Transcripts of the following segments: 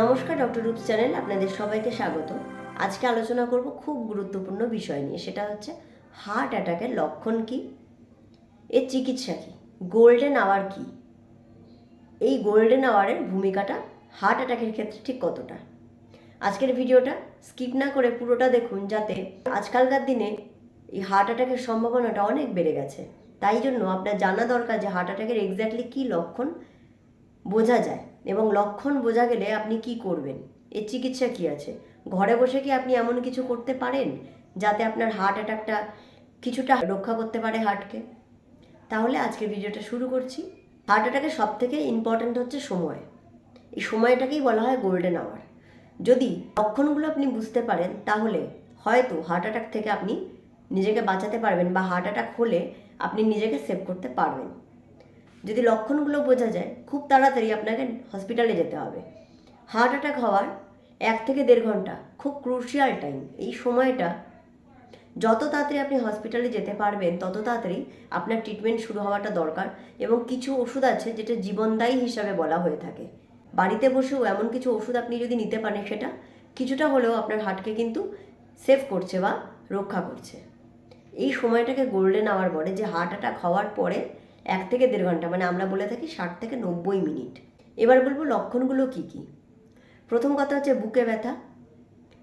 নমস্কার, ডক্টর রূপ চ্যানেল, আপনাদের সবাইকে স্বাগত। আজকে আলোচনা করব খুব গুরুত্বপূর্ণ বিষয় নিয়ে, সেটা হচ্ছে হার্ট অ্যাটাকের লক্ষণ কি? এর চিকিৎসা কি? গোল্ডেন আওয়ার কি? এই গোল্ডেন আওয়ারের ভূমিকাটা হার্ট অ্যাটাকের ক্ষেত্রে ঠিক কতটা? আজকের ভিডিওটা স্কিপ না করে পুরোটা দেখুন, যাতে আজকালকার দিনে এই হার্ট অ্যাটাকের সম্ভাবনাটা অনেক বেড়ে গেছে। তাই জন্য আপনার জানা দরকার যে হার্ট অ্যাটাকের এক্স্যাক্টলি কী লক্ষণ বোঝা যায়। এবং লক্ষণ বোঝা গেলে আপনি কি করবেন? এর চিকিৎসা কি আছে? ঘরে বসে কি আপনি এমন কিছু করতে পারেন? যাতে আপনার হার্ট অ্যাটাকটা কিছুটা রক্ষা করতে পারে হার্টকে তাহলে আজকের ভিডিওটা শুরু করছি। হার্ট অ্যাটাকের সব থেকে ইম্পর্ট্যান্ট হচ্ছে সময়। এই সময়টাকেই বলা হয় গোল্ডেন আওয়ার যদি লক্ষণগুলো আপনি বুঝতে পারেন, তাহলে হয়তো হার্ট অ্যাটাক থেকে আপনি নিজেকে বাঁচাতে পারবেন বা হার্ট অ্যাটাক হলে আপনি নিজেকে সেভ করতে পারবেন। যদি লক্ষণগুলো বোঝা যায়, খুব তাড়াতাড়ি আপনাকে হসপিটালে যেতে হবে। হার্ট অ্যাটাক হওয়ার এক থেকে দেড় ঘণ্টা খুব ক্রুশিয়াল টাইম এই সময়টা যত তাড়াতাড়ি আপনি হসপিটালে যেতে পারবেন, তত তাড়াতাড়ি আপনার ট্রিটমেন্ট শুরু হওয়াটা দরকার এবং কিছু ওষুধ আছে যেটা জীবনদায়ী হিসাবে বলা হয়ে থাকে। বাড়িতে বসেও এমন কিছু ওষুধ আপনি যদি নিতে পারেন, সেটা কিছুটা হলেও আপনার হার্টকে কিন্তু সেভ করছে বা রক্ষা করছে। এই সময়টাকে গোল্ডেন আওয়ার বলে যে হার্ট অ্যাটাক হওয়ার পরে এক থেকে দেড় ঘণ্টা মানে আমরা বলে থাকি ষাট থেকে নব্বই মিনিট। এবার বলব লক্ষণগুলো কি কি? প্রথম কথা হচ্ছে বুকে ব্যথা।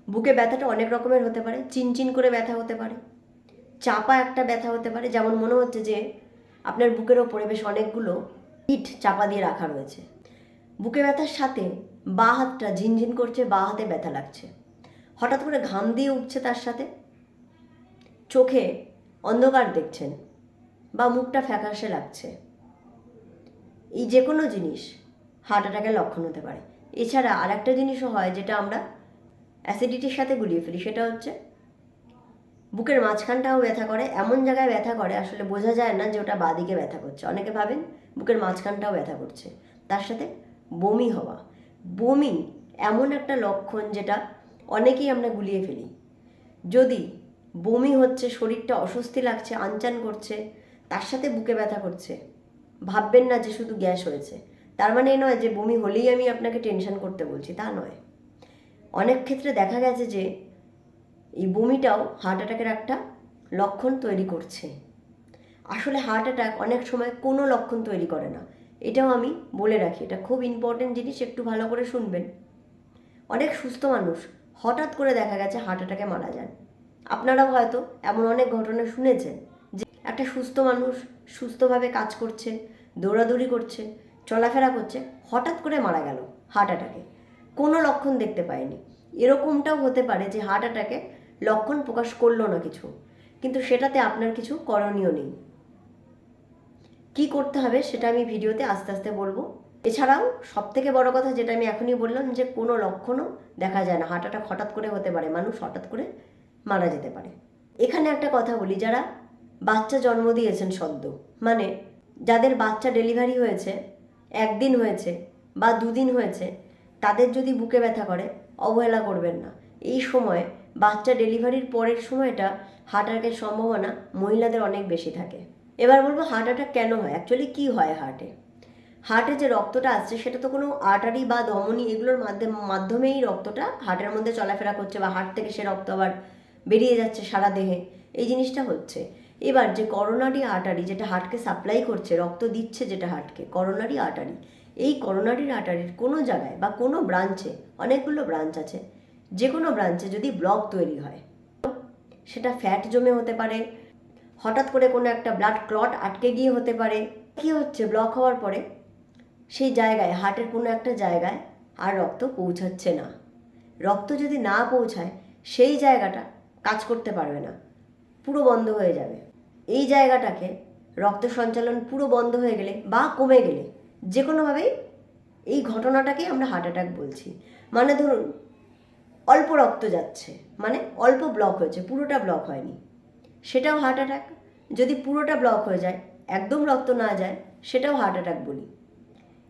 বুকে ব্যথাটা অনেক রকমের হতে পারে চিনচিন করে ব্যথা হতে পারে, চাপা একটা ব্যথা হতে পারে। যেমন মনে হচ্ছে যে আপনার বুকের ওপরে বেশ অনেকগুলো ইট চাপা দিয়ে রাখা রয়েছে। বুকে ব্যথার সাথে বা হাতটা ঝিনঝিন করছে, বা হাতে ব্যথা লাগছে। হঠাৎ করে ঘাম দিয়ে উঠছে তার সাথে। চোখে অন্ধকার দেখছেন। বা মুখটা ফ্যাকাশে লাগছে। এই যে কোনো জিনিস হার্ট অ্যাটাকের লক্ষণ হতে পারে। এছাড়া আর একটা জিনিসও হয় যেটা আমরা অ্যাসিডিটির সাথে গুলিয়ে ফেলি, সেটা হচ্ছে বুকের মাঝখানটাও ব্যথা করে। এমন জায়গায় ব্যথা করে, আসলে বোঝা যায় না যে ওটা বাদিকে ব্যথা করছে। অনেকে ভাবেন বুকের মাঝখানটাও ব্যথা করছে। তার সাথে বমি হওয়া। বমি এমন একটা লক্ষণ যেটা অনেকেই আমরা গুলিয়ে ফেলি। যদি বমি হচ্ছে, শরীরটা অস্বস্তি লাগছে, আনচান করছে তার সাথে বুকে ব্যথা করছে। ভাববেন না যে শুধু গ্যাস হয়েছে। তার মানে এ নয় যে বমি হলেই আমি আপনাকে টেনশন করতে বলছি, তা নয়। অনেক ক্ষেত্রে দেখা গেছে যে এই বমিটাও হার্ট অ্যাটাকের একটা লক্ষণ তৈরি করছে। আসলে হার্ট অ্যাটাক অনেক সময় কোনো লক্ষণ তৈরি করে না। এটাও আমি বলে রাখি, এটা খুব ইম্পর্টেন্ট জিনিস, একটু ভালো করে শুনবেন। অনেক সুস্থ মানুষ হঠাৎ করে দেখা গেছে হার্ট অ্যাটাকে মারা যান। আপনারাও হয়তো এমন অনেক ঘটনা শুনেছেন। একটা সুস্থ মানুষ সুস্থভাবে কাজ করছে, দৌড়াদৌড়ি করছে, চলাফেরা করছে, হঠাৎ করে মারা গেল হার্ট অ্যাটাকে কোনো লক্ষণ দেখতে পায়নি এরকমটাও হতে পারে যে হার্ট অ্যাটাকে লক্ষণ প্রকাশ করল না কিছু, কিন্তু সেটাতে আপনার কিছু করণীয় নেই। কি করতে হবে সেটা আমি ভিডিওতে আস্তে আস্তে বলব। এছাড়াও সব থেকে বড় কথা যেটা আমি এখনই বললাম যে কোনো লক্ষণও দেখা যায় না। হার্ট অ্যাটাক হঠাৎ করে হতে পারে, মানুষ হঠাৎ করে মারা যেতে পারে। এখানে একটা কথা বলি, যারা বাচ্চা জন্ম দিয়েছেন সদ্য। মানে যাদের বাচ্চা ডেলিভারি হয়েছে, একদিন হয়েছে বা দুদিন হয়েছে, তাদের যদি বুকে ব্যথা করে, অবহেলা করবেন না। এই সময়ে বাচ্চা ডেলিভারির পরের সময়টা হার্ট অ্যাটাকের সম্ভাবনা মহিলাদের অনেক বেশি থাকে। এবার বলব হার্ট অ্যাটাক কেন হয়? অ্যাকচুয়ালি কী হয় হার্টে হার্টে যে রক্তটা আসছে, সেটা তো কোনো আর্টারি বা ধমনী এগুলোর মাধ্যমে, মাধ্যমেই রক্তটা হার্টের মধ্যে চলাফেরা করছে বা হার্ট থেকে সে রক্ত আবার বেরিয়ে যাচ্ছে সারা দেহে। এই জিনিসটা হচ্ছে। এবার যে করোনারি আর্টারি যেটা হার্টকে সাপ্লাই করছে, রক্ত দিচ্ছে যেটা হার্টকে করোনারি আর্টারি এই করোনারি আর্টারির কোনো জায়গায় বা কোনো ব্রাঞ্চে অনেকগুলো ব্রাঞ্চ আছে যে কোনো ব্রাঞ্চে যদি ব্লক তৈরি হয়, সেটা ফ্যাট জমে হতে পারে, হঠাৎ করে কোনো একটা ব্লাড ক্লট আটকে গিয়ে হতে পারে, কি হচ্ছে ব্লক হওয়ার পরে, সেই জায়গায় হার্টের কোনো একটা জায়গায় আর রক্ত পৌঁছাচ্ছে না। রক্ত যদি না পৌঁছায়, সেই জায়গাটা কাজ করতে পারবে না। পুরো বন্ধ হয়ে যাবে। এই জায়গাটাকে রক্ত সঞ্চালন পুরো বন্ধ হয়ে গেলে বা কমে গেলে যে কোনোভাবেই এই ঘটনাটাকেই আমরা হার্ট অ্যাটাক বলছি। মানে ধরুন, অল্প রক্ত যাচ্ছে মানে অল্প ব্লক হয়েছে, পুরোটা ব্লক হয়নি। সেটাও হার্ট অ্যাটাক যদি পুরোটা ব্লক হয়ে যায়, একদম রক্ত না যায়, সেটাও হার্ট অ্যাটাক বলি।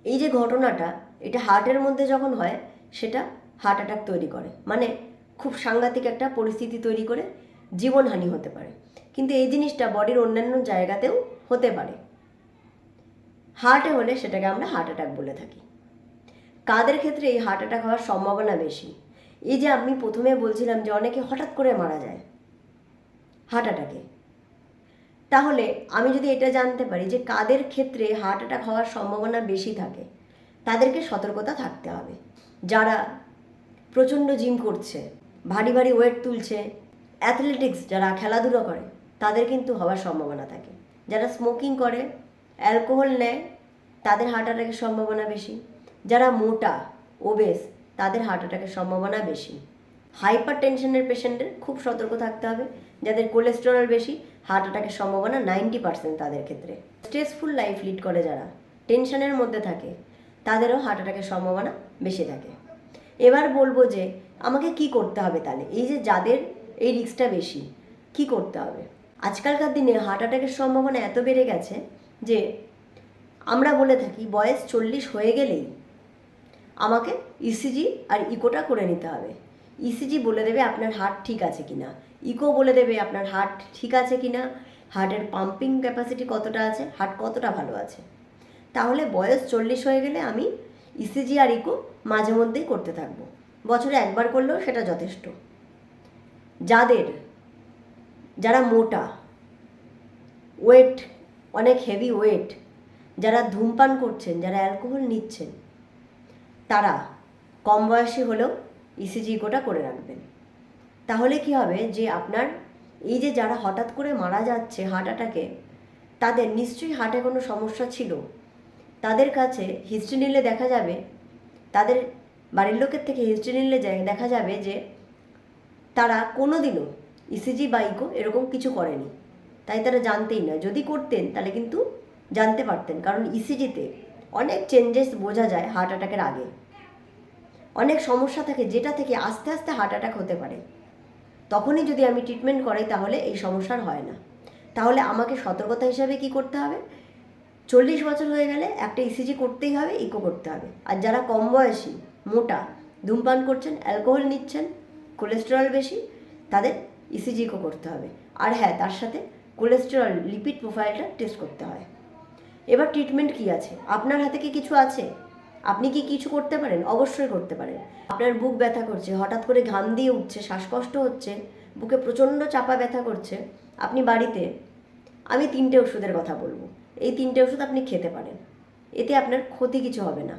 এই যে ঘটনাটা, এটা হার্টের মধ্যে যখন হয়, সেটা হার্ট অ্যাটাক তৈরি করে। মানে খুব সাংঘাতিক একটা পরিস্থিতি তৈরি করে। জীবনহানি হতে পারে। কিন্তু এই জিনিসটা বডির অন্যান্য জায়গাতেও হতে পারে। হার্টে হলে সেটাকে আমরা হার্ট অ্যাটাক বলে থাকি। কাদের ক্ষেত্রে এই হার্ট অ্যাটাক হওয়ার সম্ভাবনা বেশি? এই যে আমি প্রথমে বলছিলাম যে অনেকে হঠাৎ করে মারা যায় হার্ট অ্যাটাকে তাহলে আমি যদি এটা জানতে পারি যে কাদের ক্ষেত্রে হার্ট অ্যাটাক হওয়ার সম্ভাবনা বেশি থাকে, তাদেরকে সতর্কতা থাকতে হবে। যারা প্রচণ্ড জিম করছে, ভারী ভারী ওয়েট তুলছে অ্যাথলেটিক্স যারা খেলাধুলো করে, তাদের কিন্তু হওয়ার সম্ভাবনা থাকে। যারা স্মোকিং করে অ্যালকোহল নেয়, তাদের হার্ট অ্যাটাকের সম্ভাবনা বেশি। যারা মোটা ওবেস তাদের হার্ট অ্যাটাকের সম্ভাবনা বেশি। হাইপার টেনশনের পেশেন্টের খুব সতর্ক থাকতে হবে। যাদের কোলেস্টেরল বেশি হার্ট অ্যাটাকের সম্ভাবনা নাইনটি পার্সেন্ট তাদের ক্ষেত্রে। স্ট্রেসফুল লাইফ লিড করে যারা টেনশনের মধ্যে থাকে, তাদেরও হার্ট অ্যাটাকের সম্ভাবনা বেশি থাকে। এবার বলব যে, আমাকে কি করতে হবে তাহলে? এই যে যাদের এই রিস্কটা বেশি। কি করতে হবে? আজকালকার দিনে হার্ট অ্যাটাকের সম্ভাবনা এত বেড়ে গেছে যে আমরা বলে থাকি, বয়স চল্লিশ হয়ে গেলেই আমাকে ইসিজি আর ইকোটা করে নিতে হবে। ইসিজি বলে দেবে আপনার হার্ট ঠিক আছে কি না ইকো বলে দেবে আপনার হার্ট ঠিক আছে কি না হার্টের পাম্পিং ক্যাপাসিটি কতটা আছে? হার্ট কতটা ভালো আছে? তাহলে বয়স চল্লিশ হয়ে গেলে আমি ইসিজি আর ইকো মাঝে মধ্যেই করতে থাকব। বছরে একবার করলেও সেটা যথেষ্ট। যাদের, যারা মোটা ওয়েট অনেক হেভি ওয়েট যারা ধূমপান করছেন, যারা অ্যালকোহল নিচ্ছেন, তারা কম বয়সী হলেও ইসিজি ইকোটা করে রাখবেন। তাহলে কি হবে যে আপনার এই যে যারা হঠাৎ করে মারা যাচ্ছে হার্ট অ্যাটাকে তাদের নিশ্চয়ই হার্টে কোনো সমস্যা ছিল। তাদের কাছে হিস্ট্রি নিলে দেখা যাবে, তাদের বাড়ির লোকের থেকে হিস্ট্রি নিলে দেখা যাবে যে তারা কোনো দিনও ইসিজি বা ইকো এরকম কিছু করেনি। তাই তারা জানতেই না যদি করতেন, তাহলে কিন্তু জানতে পারতেন। কারণ ইসিজিতে অনেক চেঞ্জেস বোঝা যায় হার্ট অ্যাটাকের আগে। অনেক সমস্যা থাকে যেটা থেকে আস্তে আস্তে হার্ট অ্যাটাক হতে পারে। তখনই যদি আমি ট্রিটমেন্ট করাই, তাহলে এই সমস্যার হয় না। তাহলে আমাকে সতর্কতা হিসাবে কি করতে হবে? চল্লিশ বছর হয়ে গেলে একটা ইসিজি করতেই হবে, ইকো করতে হবে। আর যারা কম বয়সী, মোটা, ধূমপান করছেন অ্যালকোহল নিচ্ছেন কোলেস্টেরল বেশি, তাদের ইসিজি ইকো করতে হবে। আর হ্যাঁ তার সাথে কোলেস্টেরল লিপিড প্রোফাইলটা টেস্ট করতে হয়। এবার ট্রিটমেন্ট কি আছে? আপনার হাতে কি কিছু আছে? আপনি কি কিছু করতে পারেন? অবশ্যই করতে পারেন। আপনার বুক ব্যথা করছে, হঠাৎ করে ঘাম দিয়ে উঠছে, শ্বাসকষ্ট হচ্ছে, বুকে প্রচণ্ড চাপা ব্যথা করছে, আপনি বাড়িতে, আমি তিনটে ওষুধের কথা বলব। এই তিনটে ওষুধ আপনি খেতে পারেন। এতে আপনার ক্ষতি কিছু হবে না।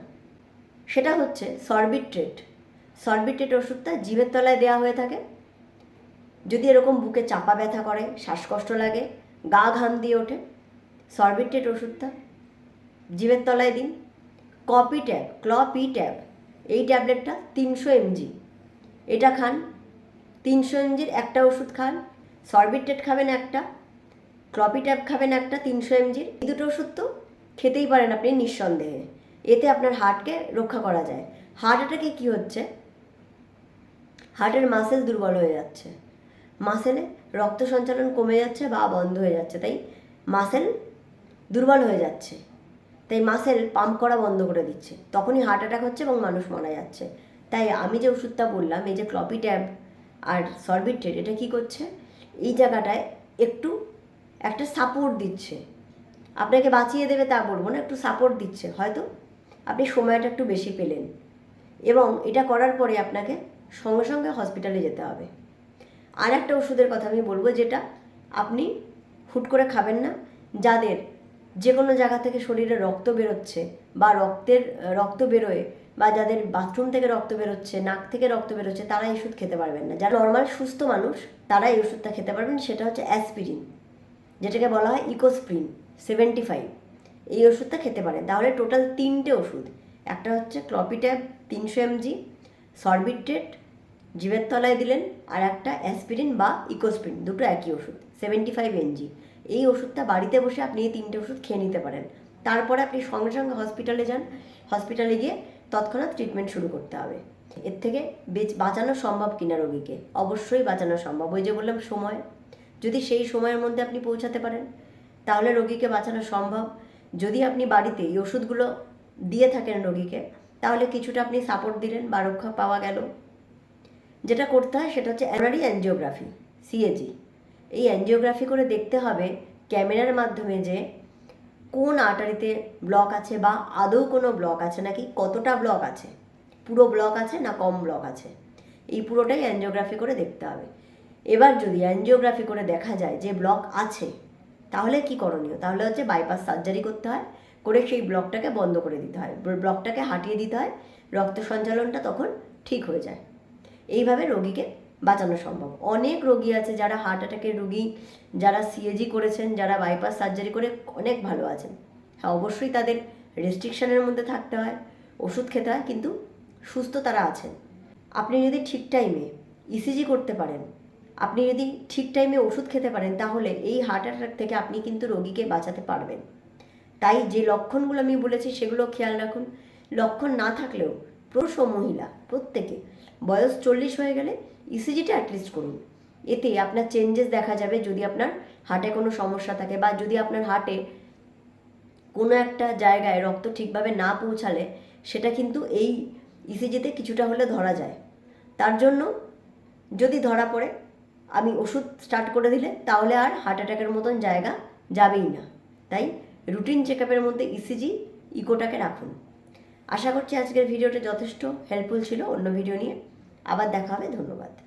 সেটা হচ্ছে সরবিট্রেট সরবিট্রেট ওষুধটা জিভের তলায় দেওয়া হয়ে থাকে। যদি এরকম বুকে চাপা ব্যথা করে, শ্বাসকষ্ট লাগে, গা ঘাম দিয়ে ওঠে সরবিট্রেট ওষুধটা জিভের তলায় দিন। কপি ট্যাব, ক্লপি ট্যাব, এই ট্যাবলেটটা তিনশো এমজি। এটা খান, তিনশো এমজির একটা ওষুধ খান সরবিট্রেট খাবেন একটা, ক্লপি ট্যাব খাবেন একটা, তিনশো এমজির। এই দুটো ওষুধ তো খেতেই পারেন আপনি নিঃসন্দেহে। এতে আপনার হার্টকে রক্ষা করা যায়। হার্ট অ্যাটাকে কী হচ্ছে? হার্টের মাসেল দুর্বল হয়ে যাচ্ছে। মাসেলে রক্ত সঞ্চালন কমে যাচ্ছে বা বন্ধ হয়ে যাচ্ছে। তাই মাসেল দুর্বল হয়ে যাচ্ছে। তাই মাসেল পাম্প করা বন্ধ করে দিচ্ছে। তখনই হার্ট অ্যাটাক হচ্ছে এবং মানুষ মারা যাচ্ছে। তাই আমি যে ওষুধটা বললাম, এই যে ক্লপি ট্যাব আর সরবিট্রেট, এটা কি করছে? এই জায়গাটায় একটু একটা সাপোর্ট দিচ্ছে। আপনাকে বাঁচিয়ে দেবে তা বলব না, একটু সাপোর্ট দিচ্ছে। হয়তো আপনি সময়টা একটু বেশি পেলেন। এবং এটা করার পরে আপনাকে সঙ্গে সঙ্গে হসপিটালে যেতে হবে। আর একটা ওষুধের কথা আমি বলব, যেটা আপনি হুট করে খাবেন না, যাদের যে কোনো জায়গা থেকে শরীরে রক্ত বেরোচ্ছে বা রক্তের, রক্ত বেরোয় বা যাদের বাথরুম থেকে রক্ত বেরোচ্ছে, নাক থেকে রক্ত বেরোচ্ছে, তারা এই ওষুধ খেতে পারবেন না। যারা নর্মাল সুস্থ মানুষ, তারা এই ওষুধটা খেতে পারবেন, সেটা হচ্ছে অ্যাসপিরিন যেটাকে বলা হয় ইকোস্প্রিন সেভেন্টি ফাইভ এই ওষুধটা খেতে পারেন। তাহলে টোটাল তিনটে ওষুধ। একটা হচ্ছে ক্লপিট্যাব তিনশো এমজি সরবিট্রেট জিভের তলায় দিলেন, আর একটা অ্যাসপিরিন বা ইকোস্প্রিন, দুটো একই ওষুধ সেভেন্টি ফাইভ এনজি। এই ওষুধটা বাড়িতে বসে আপনি এই তিনটে ওষুধ খেয়ে নিতে পারেন। তারপরে আপনি সঙ্গে সঙ্গে হসপিটালে যান। হসপিটালে গিয়ে তৎক্ষণাৎ ট্রিটমেন্ট শুরু করতে হবে। এর থেকে বেচ- বাঁচানো সম্ভব কিনা রোগীকে? অবশ্যই বাঁচানো সম্ভব। ওই যে বললাম, সময়। যদি সেই সময়ের মধ্যে আপনি পৌঁছাতে পারেন, তাহলে রোগীকে বাঁচানো সম্ভব। যদি আপনি বাড়িতে এই ওষুধগুলো দিয়ে থাকেন রোগীকে তাহলে কিছুটা আপনি সাপোর্ট দিলেন, বা রক্ষা পাওয়া গেল। যেটা করতে হয় সেটা হচ্ছে অ্যানারি অ্যানজিওগ্রাফি সিএজি এই অ্যানজিওগ্রাফি করে দেখতে হবে ক্যামেরার মাধ্যমে যে কোন আর্টারিতে ব্লক আছে, বা আদৌ কোনো ব্লক আছে, নাকি কতটা ব্লক আছে। পুরো ব্লক আছে না কম ব্লক আছে? এই পুরোটাই অ্যানজিওগ্রাফি করে দেখতে হবে। এবার যদি অ্যানজিওগ্রাফি করে দেখা যায় যে ব্লক আছে, তাহলে কি করণীয়? তাহলে হচ্ছে বাইপাস সার্জারি করতে হয়। করে সেই ব্লকটাকে বন্ধ করে দিতে হয়। ব্লকটাকে হাঁটিয়ে দিতে হয়। রক্ত সঞ্চালনটা তখন ঠিক হয়ে যায়। এইভাবে রোগীকে বাঁচানো সম্ভব। অনেক রোগী আছে যারা হার্ট অ্যাটাকের রোগী, যারা সিএজি করেছেন, যারা বাইপাস সার্জারি করে অনেক ভালো আছেন। হ্যাঁ অবশ্যই তাদের রেস্ট্রিকশনের মধ্যে থাকতে হয়, ওষুধ খেতে হয়, কিন্তু সুস্থ তারা আছেন। আপনি যদি ঠিক টাইমে ইসিজি করতে পারেন, আপনি যদি ঠিক টাইমে ওষুধ খেতে পারেন, তাহলে এই হার্ট অ্যাটাক থেকে আপনি কিন্তু রোগীকে বাঁচাতে পারবেন। তাই যে লক্ষণগুলো আমি বলেছি সেগুলো খেয়াল রাখুন। লক্ষণ না থাকলেও পুরুষ ও মহিলা প্রত্যেকে বয়স চল্লিশ হয়ে গেলে ইসিজিটা অ্যাটলিস্ট করুন। এতে আপনার চেঞ্জেস দেখা যাবে যদি আপনার হার্টে কোনো সমস্যা থাকে বা যদি আপনার হার্টে কোনো একটা জায়গায় রক্ত ঠিকভাবে না পৌঁছালে সেটা কিন্তু এই ইসিজিতে কিছুটা হলে ধরা যায়। তার জন্য যদি ধরা পড়ে, আমি ওষুধ স্টার্ট করে দিলে তাহলে আর হার্ট অ্যাটাকের মতন জায়গা যাবেই না। তাই রুটিন চেক মধ্যে ইসিজি ইকোটাকে রাখুন। আশা করছি আজকের ভিডিওটা যথেষ্ট হেল্পফুল ছিল। অন্য ভিডিও নিয়ে আবার দেখা হবে। ধন্যবাদ।